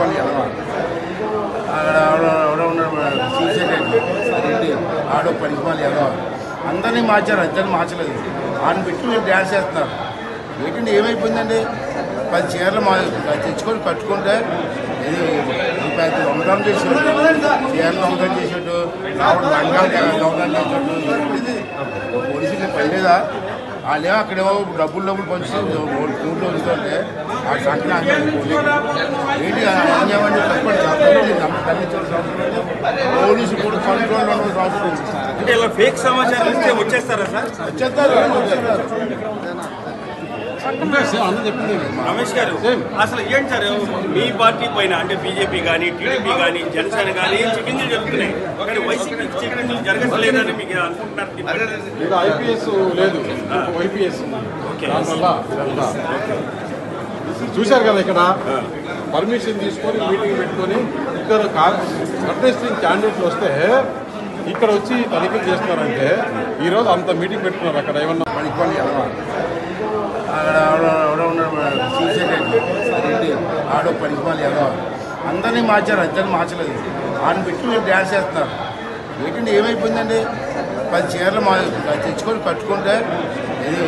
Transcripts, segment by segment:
పనికిమాలి అక్కడ ఆవిడ ఎవడో ఉన్నాడు సీసీ ఆడో పనికిమాలి ఎదవ అందరినీ మార్చారు ఇద్దరిని మార్చలేదు. ఆయన పెట్టి మీరు డ్యాన్స్ చేస్తున్నారు. ఏంటంటే ఏమైపోయిందండి? పది చీరలు మా తెచ్చుకొని కట్టుకుంటే ఇది పెద్ద దొంగతనం చేసాడు చీరలు దొంగతనం చేసాడు రావడం రంగాలు దొంగతనం చేసాడు ఇది పోలీసులు పని లేదా వాళ్ళేమో అక్కడేమో డబ్బులు డబ్బులు పంచుతూ కూర్లో ఉంటుంటే ఆ సంఖ్య ఏంటి ఏం చేయమంటే తప్పని పోలీసు కూడా అవసరం ఉంది. అంటే ఇలా ఫేక్ సమాచారం ఇస్తే వచ్చేస్తారా సార్? వచ్చేస్తారు. రమేష్ గారు అసలు ఏంటి సార్? మీ పార్టీ పైన అంటే బీజేపీ కానీ టీడీపీ కానీ జనసేన కానీ చికిత్సలు జరుగుతున్నాయి? కానీ వైసీపీ చికిత్సలు జరగట్లేదని మీకు అనుకుంటున్నారు ఐపీఎస్ లేదు. చూశారు కదా ఇక్కడ? పర్మిషన్ తీసుకొని మీటింగ్ పెట్టుకొని ఇద్దరు కంటెస్టింగ్ క్యాండిడేట్లు వస్తే ఇక్కడ వచ్చి తనిఖీలు చేస్తున్నారంటే ఈరోజు అంత మీటింగ్ పెట్టుకున్నారు అక్కడ ఏమన్నా? పనికిమాలి ఎదవ అక్కడ ఆవిడ ఆవిడ ఉన్నాడు సీసెక్రటరీ ఆడో పనికిమాలి ఎవరో. అందరినీ మార్చారు ఇద్దరిని మార్చలేదు. ఆడిని పెట్టి మీరు డ్యాన్స్ చేస్తున్నారు. ఏంటంటే ఏమైపోయిందండి? పది చీరలు మా తెచ్చుకొని కట్టుకుంటే ఇది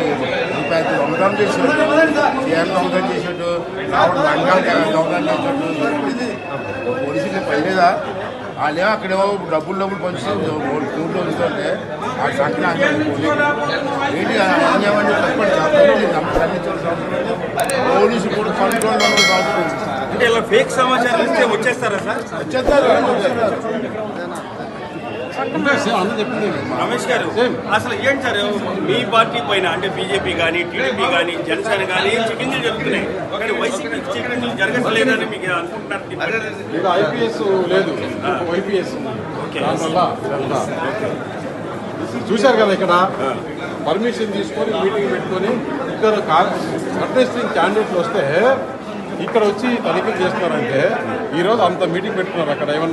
పెద్ద దొంగతనం చేసాడు చీరలు దొంగతనం చేసాడు రావడం లంగాలు దొంగతనం చేసాడు ఇది పోలీసులు పని లేదా? వాళ్ళేమో అక్కడేమో డబ్బులు డబ్బులు పంచుతుంది ఊళ్ళో ఉంటుంటే ఆ సంఖ్య ఏంటి ఏం చేయమండి? పోలీసు కూడా. అంటే ఇలా ఫేక్ సమాచారం ఇస్తే వచ్చేస్తారా సార్? వచ్చేస్తారు రమేష్ గారు అసలు ఏంటి సార్? మీ పార్టీ పైన అంటే బీజేపీ కానీ టీడీపీ కానీ జనసేన కానీ చికిత్సలు జరుగుతున్నాయి? కానీ వైసీపీ చికిత్సలు జరగట్లేదని మీకు అనుకుంటున్నారు? ఐపీఎస్ లేదు. ఇదంతా. చూశారు కదా ఇక్కడ? పర్మిషన్ తీసుకొని మీటింగ్ పెట్టుకొని ఇక్కడ కంటెస్టింగ్ క్యాండిడేట్లు వస్తే ఇక్కడ వచ్చి తనిఖీలు చేస్తున్నారంటే ఈరోజు అంత మీటింగ్ పెట్టుకున్నారు అక్కడ ఏమన్నా